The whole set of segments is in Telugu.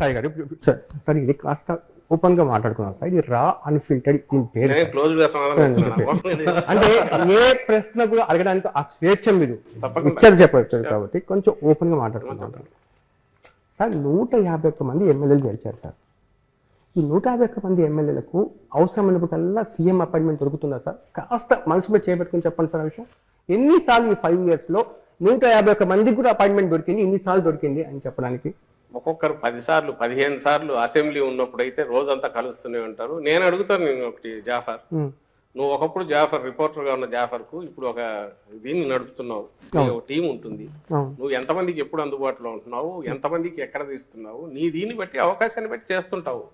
సాయి గారు. సార్ ఇది కాస్త ఓపెన్గా మాట్లాడుకున్నాం సార్. ఇది రా అన్ఫిల్టర్డ్ దీని పేరు అంటే ఏ ప్రశ్న కూడా అడగడానికి ఆ స్వేచ్ఛ మీరు. ఇచ్చారు చెప్పచ్చు కాబట్టి కొంచెం ఓపెన్గా మాట్లాడుకుంటాం సార్ నూట యాభై ఒక్క మంది ఎమ్మెల్యేలు గెలిచారు సార్. ఈ నూట యాభై ఒక్క మంది ఎమ్మెల్యేలకు అవసరమైనప్పుడల్లా సీఎం అపాయింట్మెంట్ దొరుకుతుందా సార్? కాస్త మనసు మీద చేపెట్టుకుని చెప్పండి సార్ ఆ విషయం. ఎన్నిసార్లు ఈ ఫైవ్ ఇయర్స్లో నూట యాభై ఒక్క మందికి కూడా అపాయింట్మెంట్ దొరికింది ఇన్నిసార్లు దొరికింది అని చెప్పడానికి? ఒక్కొక్కరు పది సార్లు పదిహేను సార్లు అసెంబ్లీ ఉన్నప్పుడు అయితే రోజంతా కలుస్తూనే ఉంటారు. నేను అడుగుతాను నేను ఒకటి జాఫర్. నువ్వు ఒకప్పుడు జాఫర్ రిపోర్టర్గా ఉన్న జాఫర్కు ఇప్పుడు ఒక దీన్ని నడుపుతున్నావు. ఒక టీం ఉంటుంది. నువ్వు ఎంతమందికి ఎప్పుడు అందుబాటులో ఉంటున్నావు? ఎంతమందికి ఎక్కడ తీస్తున్నావు? నీ దీన్ని బట్టి అవకాశాన్ని బట్టి చేస్తుంటావు.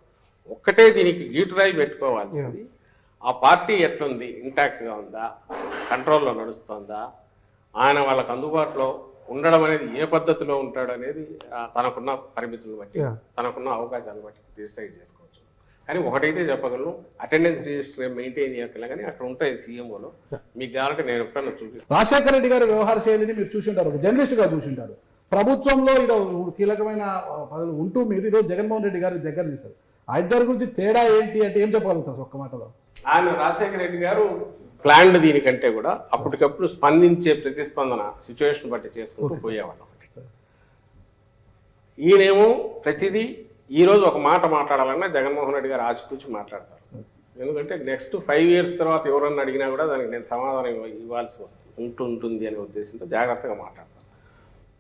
ఒక్కటే దీనికి గీటురాయి పెట్టుకోవాల్సింది. ఆ పార్టీ ఎట్లుంది? ఇంటాక్ట్గా ఉందా? కంట్రోల్లో నడుస్తుందా? ఆయన వాళ్ళకి అందుబాటులో ఉండడం అనేది ఏ పద్ధతిలో ఉంటాడు అనేది తనకున్న పరిమితులను బట్టి. తనకున్న అవకాశాలను బట్టి డిసైడ్ చేసుకోవచ్చు. కానీ ఒకటైతే చెప్పగలను అటెండెన్స్ రిజిస్టర్ మెయింటైన్ చేయగలను కానీ అక్కడ ఉంటాయి సీఎంఓలో మీకు కావాలంటే నేను ఎప్పుడన్నా చూపిస్తాను రాజశేఖర రెడ్డి గారి వ్యవహార శైలిని మీరు చూసి ఉంటారు ఒక జర్నలిస్ట్గా చూసి ఉంటారు. ప్రభుత్వంలో ఇలా కీలకమైన పదవులు ఉంటూ మీరు ఈరోజు జగన్మోహన్ రెడ్డి గారి దగ్గర తీశారు. ఆ ఇద్దరి గురించి తేడా ఏంటి అంటే ఏం చెప్పగలుగుతారు ఒక్క మాటలో? ఆయన రాజశేఖర రెడ్డి గారు ప్లాన్డ్ దీనికంటే కూడా అప్పటికప్పుడు స్పందించే ప్రతిస్పందన సిచ్యువేషన్ బట్టి చేసుకుంటూ పోయేవాళ్ళు. ఈయనేమో ప్రతిదీ ఈ రోజు ఒక మాట మాట్లాడాలన్నా జగన్మోహన్ రెడ్డి గారు ఆచితూచి మాట్లాడతారు. ఎందుకంటే నెక్స్ట్ ఫైవ్ ఇయర్స్ తర్వాత ఎవరన్నా అడిగినా కూడా దానికి నేను సమాధానం ఇవ్వ- ఇవ్వాల్సి వస్తుంది ఉంటుంటుంది అనే ఉద్దేశంతో జాగ్రత్తగా మాట్లాడతాను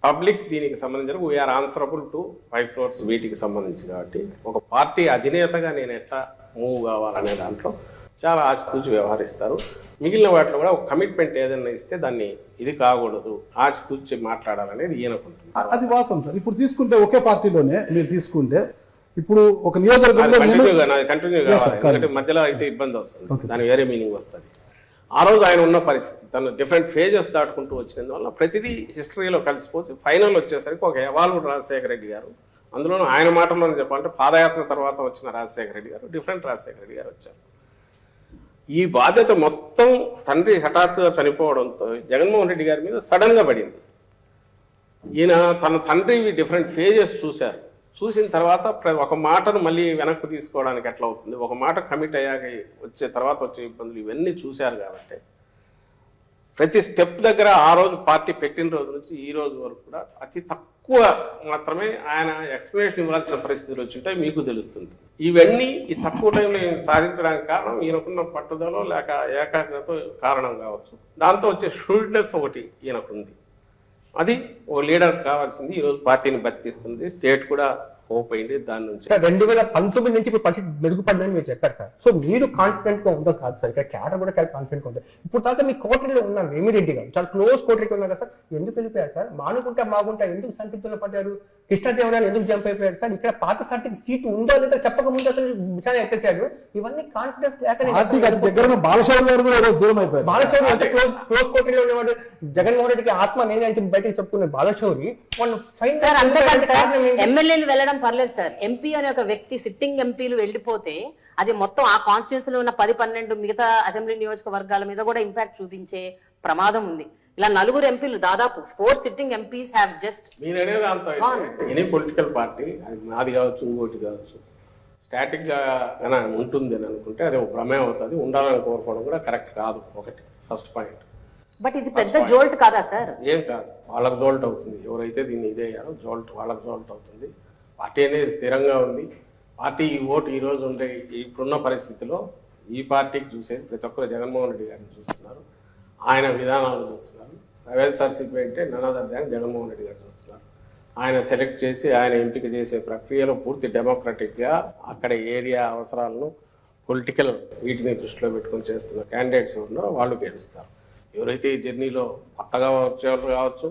పబ్లిక్ దీనికి సంబంధించిన we're answerable to five crores వీటికి సంబంధించి కాబట్టి ఒక పార్టీ అధినేతగా నేను ఎట్లా మూవ్ కావాలనే దాంట్లో చాలా ఆచితూచి వ్యవహరిస్తారు. మిగిలిన వాటిలో కూడా ఒక కమిట్మెంట్ ఏదైనా ఇస్తే దాన్ని ఇది కాకూడదు ఆచితూచి మాట్లాడాలనేది ఈయనకుంటుంది అది వాస్తవం సార్. ఇప్పుడు తీసుకుంటే ఒకే పార్టీలోనే మీరు తీసుకుంటే ఇప్పుడు ఒక నియోజకవర్గంలో నాది కంటిన్యూ కావాలి మధ్యలో అయితే ఇబ్బంది వస్తుంది. దాని వేరే మీనింగ్ వస్తుంది. ఆ రోజు ఆయన ఉన్న పరిస్థితి తను డిఫరెంట్ ఫేజెస్ దాటుకుంటూ వచ్చినందువల్ల ప్రతిదీ హిస్టరీలో కలిసిపోతే ఫైనల్ వచ్చేసరికి ఒక ఎవాల్వ్డ్ రాజశేఖర రెడ్డి గారు అందులోనూ ఆయన మాటల్లోనే చెప్పాలంటే పాదయాత్ర తర్వాత వచ్చిన రాజశేఖర రెడ్డి గారు డిఫరెంట్ రాజశేఖర రెడ్డి గారు వచ్చారు. ఈ బాధ్యత మొత్తం తండ్రి హఠాత్తుగా చనిపోవడంతో జగన్మోహన్ రెడ్డి గారి మీద సడన్గా పడింది. ఈయన తన తండ్రి డిఫరెంట్ ఫేజెస్ చూశారు. చూసిన తర్వాత ఒక మాటను మళ్ళీ వెనక్కి తీసుకోవడానికి ఎట్లా అవుతుంది? ఒక మాట కమిట్ అయ్యాక వచ్చే తర్వాత వచ్చే ఇబ్బందులు ఇవన్నీ చూశారు కాబట్టి. ప్రతి స్టెప్ దగ్గర ఆ రోజు పార్టీ పెట్టిన రోజు నుంచి ఈ రోజు వరకు కూడా అతి తక్కువ తక్కువ మాత్రమే ఆయన ఎక్స్ప్లెనేషన్ ఇవ్వాల్సిన పరిస్థితులు వచ్చింటాయి మీకు తెలుస్తుంది. ఇవన్నీ ఈ తక్కువ టైంలో సాధించడానికి కారణం? ఈయనకున్న పట్టుదల లేక ఏకాగ్రత కారణం కావచ్చు. దాంతో వచ్చే షూడ్నెస్ ఒకటి ఈయనకుంది. అది ఓ లీడర్ కావాల్సింది ఈరోజు పార్టీని బతికిస్తుంది. స్టేట్ కూడా హోప్ అయింది దాని నుంచి సార్ రెండు వేల పంతొమ్మిది నుంచి ఇప్పుడు పరిస్థితి మెరుగుపడిందని మీరు చెప్పారు సార్. సో మీరు కాన్ఫిడెంట్గా ఉందో కాదు సార్. ఇక్కడ క్యాడర్ కూడా చాలా కాన్ఫిడెంట్గా ఉంటుంది ఇప్పుడు దాకా మీ కోటరీలో ఉన్నారు రెడ్డి గారు చాలా క్లోజ్ కోటరీకి ఉన్నారు సార్. ఎందుకు వెళ్ళిపోయారు సార్? మానుకుంటే బాగుంటా ఎందుకు సంతృప్తిలో పడ్డారు? కృష్ణదేవరాయలు ఎందుకు జంప్ అయిపోయారు సార్ ఇక్కడ పాత సర్టికి సీటు ఉందో లేదో చెప్పక ముందు అసలు విచారణ ఎత్తేసాడు ఇవన్నీ కాన్ఫిడెన్స్ లేక దగ్గర బాలశౌరి గారు కూడా దూరం అయిపోయారు. బాలశౌరి అంటే క్లోజ్ క్లోజ్ కోటరీలో ఉన్నవాడు జగన్మోహన్ రెడ్డికి ఆత్మ నేనే అంటే బయటకు చెప్పుకునే బాలశౌరి వాళ్ళు ఫైన్ సార్ ఎమ్మెల్యేలు వెళ్ళడం పర్లేదు సార్. ఎంపీ అనే ఒక వ్యక్తి సిట్టింగ్ ఎంపీలు వెళ్ళిపోతే అది మొత్తం ఆ కాన్స్టిట్యూన్సీలో ఉన్న పది పన్నెండు మిగతా అసెంబ్లీ నియోజకవర్గాల మీద కూడా ఇంపాక్ట్ చూపించే ప్రమాదం ఉంది. ఇలా నలుగురు ఎంపీలు దాదాపు four sitting MPs have just మీరు అనేది దాంతో ఎనీ పొలిటికల్ పార్టీ అది నాది కావచ్చు ఇంకోటి కావచ్చు స్టాటిక్గా గన ఉంటుంది అని అనుకుంటే అది ఒక ప్రమేయం అవుతుంది. ఉండాలని కోరుకోవడం కూడా కరెక్ట్ కాదు ఒకటి ఫస్ట్ పాయింట్. బట్ ఇది పెద్ద జోల్ట్ కాదా సార్ ఏం కాదు. వాళ్ళకి జోల్ట్ అవుతుంది. ఎవరైతే దీన్ని ఇదే అయ్యారో జోల్ట్ వాళ్ళకి జోల్ట్ అవుతుంది. పార్టీ అనేది స్థిరంగా ఉంది. పార్టీ ఈ ఓటు ఈ రోజు ఉండే ఇప్పుడున్న పరిస్థితిలో ఈ పార్టీకి చూసేది ప్రతి ఒక్కరు జగన్మోహన్ రెడ్డి గారిని చూస్తున్నారు. ఆయన విధానాలు చూస్తున్నారు. వైఎస్ఆర్సీపీ అంటే ననాదర్ దాన్ జగన్మోహన్ రెడ్డి గారు చూస్తున్నారు. ఆయన సెలెక్ట్ చేసి ఆయన ఎంపిక చేసే ప్రక్రియలో పూర్తి డెమోక్రటిక్గా అక్కడ ఏరియా అవసరాలను పొలిటికల్ వీటిని దృష్టిలో పెట్టుకొని చేస్తున్న క్యాండిడేట్స్ ఉన్నారో వాళ్ళు గెలుస్తారు. ఎవరైతే ఈ జర్నీలో కొత్తగా వచ్చేవాళ్ళు కావచ్చు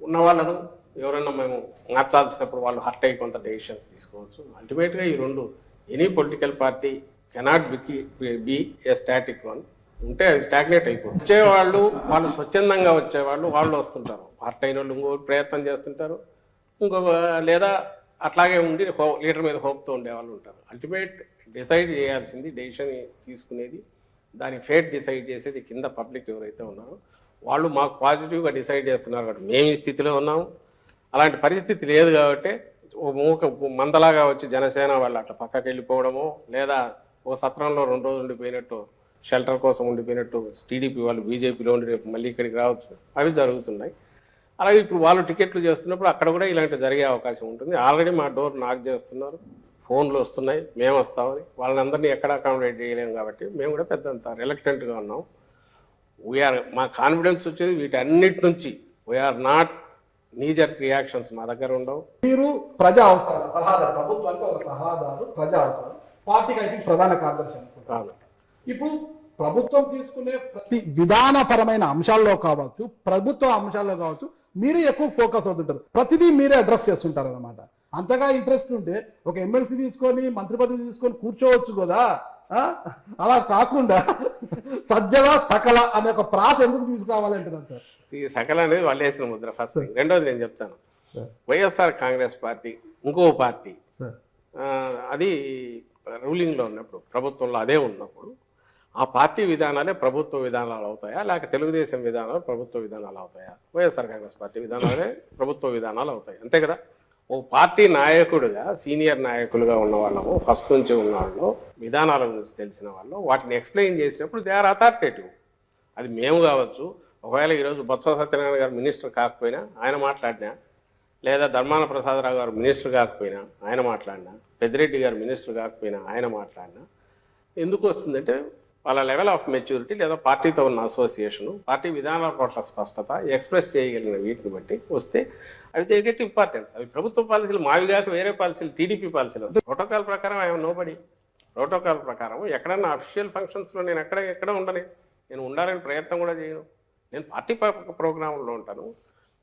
ఉన్న వాళ్ళను ఎవరైనా మేము మార్చాల్సినప్పుడు వాళ్ళు హర్ట్ అయ్యి కొంత డెసిషన్స్ తీసుకోవచ్చు. అల్టిమేట్గా ఈ రెండు ఎనీ పొలిటికల్ పార్టీ కెనాట్ బికి బి ఏ స్టాటిక్ వన్ ఉంటే అది స్టాగ్నేట్ అయిపోతుంది. వచ్చేవాళ్ళు వాళ్ళు స్వచ్ఛందంగా వచ్చేవాళ్ళు వాళ్ళు వస్తుంటారు. పార్ట్ అయిన వాళ్ళు ఇంకో ప్రయత్నం చేస్తుంటారు. ఇంకొక లేదా అట్లాగే ఉండి హో లీడర్ మీద హోప్తో ఉండేవాళ్ళు ఉంటారు. అల్టిమేట్ డిసైడ్ చేయాల్సింది డెసిషన్ తీసుకునేది దాని ఫేట్ డిసైడ్ చేసేది కింద పబ్లిక్ ఎవరైతే ఉన్నారో వాళ్ళు మాకు పాజిటివ్గా డిసైడ్ చేస్తున్నారు కాబట్టి మేము ఈ స్థితిలో ఉన్నాము. అలాంటి పరిస్థితి లేదు కాబట్టి ఓ మూక మందలాగా వచ్చి జనసేన వాళ్ళు అట్లా పక్కకి వెళ్ళిపోవడమో లేదా ఓ సత్రంలో రెండు రోజులు ఉండిపోయినట్టు షెల్టర్ కోసం ఉండిపోయినట్టు టీడీపీ వాళ్ళు బీజేపీలో ఉండి రేపు మళ్ళీ ఇక్కడికి రావచ్చు. అవి జరుగుతున్నాయి. అలాగే ఇప్పుడు వాళ్ళు టికెట్లు చేస్తున్నప్పుడు అక్కడ కూడా ఇలాంటి జరిగే అవకాశం ఉంటుంది. ఆల్రెడీ మా డోర్ నాక్ చేస్తున్నారు. ఫోన్లు వస్తున్నాయి. మేము వస్తామని. వాళ్ళని అందరినీ ఎక్కడ అకామిడేట్ చేయలేము కాబట్టి మేము కూడా పెద్దంత రిలక్టెంట్గా ఉన్నాం. వీఆర్ మా కాన్ఫిడెన్స్ వచ్చేది వీటన్నిటి నుంచి. వీఆర్ నాట్ నీజర్ రియాక్షన్స్ మా దగ్గర ఉండవు. మీరు ప్రజా అవసరాలు సలహాదారు ప్రభుత్వానికి ఒక సలహాదారు ప్రజా అవసరాలు. పార్టీకి అయితే ప్రధాన కార్యదర్శి ఇప్పుడు ప్రభుత్వం తీసుకునే ప్రతి విధానపరమైన అంశాల్లో కావచ్చు ప్రభుత్వ అంశాల్లో కావచ్చు మీరు ఎక్కువ ఫోకస్ అవుతుంటారు. ప్రతిదీ మీరే అడ్రస్ చేస్తుంటారు అనమాట అంతగా ఇంట్రెస్ట్ ఉంటే ఒక ఎమ్మెల్సీ తీసుకొని మంత్రి పదవి తీసుకొని కూర్చోవచ్చు కదా? అలా కాకుండా సజ్జల సకల అనే ఒక ప్రాస ఎందుకు తీసుకురావాలంటున్నారు సార్? ఈ సకల అనేది వాళ్ళు వేసిన ముద్ర ఫస్ట్ రెండోది నేను చెప్తాను. వైఎస్ఆర్ కాంగ్రెస్ పార్టీ ఇంకో పార్టీ అది రూలింగ్లో ఉన్నప్పుడు ప్రభుత్వంలో అదే ఉన్నప్పుడు ఆ పార్టీ విధానాలే ప్రభుత్వ విధానాలు అవుతాయా? లేక తెలుగుదేశం విధానాలు ప్రభుత్వ విధానాలు అవుతాయా? వైఎస్ఆర్ కాంగ్రెస్ పార్టీ విధానాలే ప్రభుత్వ విధానాలు అవుతాయి. అంతే కదా? ఓ పార్టీ నాయకుడుగా సీనియర్ నాయకులుగా ఉన్న వాళ్ళము ఫస్ట్ నుంచి ఉన్న వాళ్ళు విధానాల గురించి తెలిసిన వాళ్ళు వాటిని ఎక్స్ప్లెయిన్ చేసినప్పుడు దే ఆర్ అథారిటేటివ్. అది మేము కావచ్చు. ఒకవేళ ఈరోజు బొత్స సత్యనారాయణ గారు మినిస్టర్ కాకపోయినా ఆయన మాట్లాడినా లేదా ధర్మాన ప్రసాదరావు గారు మినిస్టర్ కాకపోయినా ఆయన మాట్లాడినా పెద్దిరెడ్డి గారు మినిస్టర్ కాకపోయినా ఆయన మాట్లాడినా ఎందుకు వస్తుందంటే వాళ్ళ లెవెల్ ఆఫ్ మెచ్యూరిటీ లేదా పార్టీతో ఉన్న అసోసియేషన్ పార్టీ విధానాల పట్ల స్పష్టత ఎక్స్ప్రెస్ చేయగలిగిన వీటిని బట్టి వస్తే అవి దే గెట్ ఇంపార్టెన్స్ అవి ప్రభుత్వ పాలసీలు మావిగాక వేరే పాలసీలు టీడీపీ పాలసీలు. ప్రోటోకాల్ ప్రకారం ఐఎమ్ నోబడి ప్రోటోకాల్ ప్రకారం ఎక్కడన్నా అఫీషియల్ ఫంక్షన్స్లో నేను ఎక్కడ ఎక్కడ ఉండని నేను ఉండాలని ప్రయత్నం కూడా చేయను. నేను పార్టీ ప్రోగ్రాంలో ఉంటాను.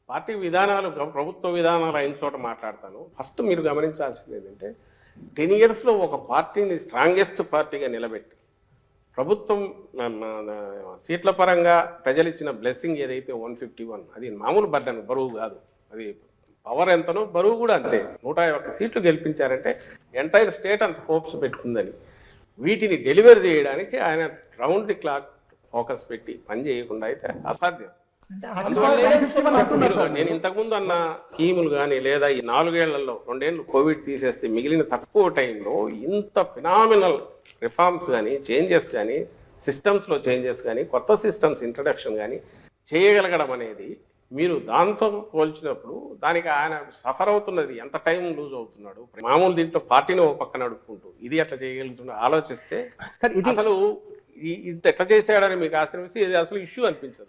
పార్టీ విధానాలు ప్రభుత్వ విధానాలు అయిన చోట మాట్లాడతాను. ఫస్ట్ మీరు గమనించాల్సింది ఏంటంటే టెన్ ఇయర్స్లో ఒక పార్టీని స్ట్రాంగెస్ట్ పార్టీగా నిలబెట్టి ప్రభుత్వం సీట్ల పరంగా ప్రజలు ఇచ్చిన బ్లెస్సింగ్ ఏదైతే వన్ ఫిఫ్టీ వన్ అది మామూలు బర్డన్ బరువు కాదు. అది పవర్ ఎంతనో బరువు కూడా అంతే. నూట ఒక్క సీట్లు గెలిపించారంటే ఎంటైర్ స్టేట్ అంత హోప్స్ పెట్టుకుందని. వీటిని డెలివర్ చేయడానికి ఆయన రౌండ్ ది క్లాక్ ఫోకస్ పెట్టి పని చేయకుండా అయితే అసాధ్యం. నేను ఇంతకుముందు అన్న స్కీములు కానీ లేదా ఈ నాలుగేళ్ళలో రెండేళ్ళు కోవిడ్ తీసేస్తే మిగిలిన తక్కువ టైంలో ఇంత ఫినామినల్ రిఫార్మ్స్ కానీ చేంజెస్ కానీ సిస్టమ్స్లో చేంజెస్ కానీ కొత్త సిస్టమ్స్ ఇంట్రడక్షన్ కానీ చేయగలగడం అనేది మీరు దాంతో పోల్చినప్పుడు దానికి ఆయన సఫర్ అవుతున్నది ఎంత టైం లూజ్ అవుతున్నాడు? మామూలు దీంట్లో పార్టీని ఓ పక్కన నడుపుకుంటూ ఇది ఎట్లా చేయగలుగుతున్నాడు ఆలోచిస్తే సార్ ఇది అసలు ఇంత ఎట్లా చేశాడని మీకు ఆశ్రమిస్తే ఇది అసలు ఇష్యూ అనిపించదు.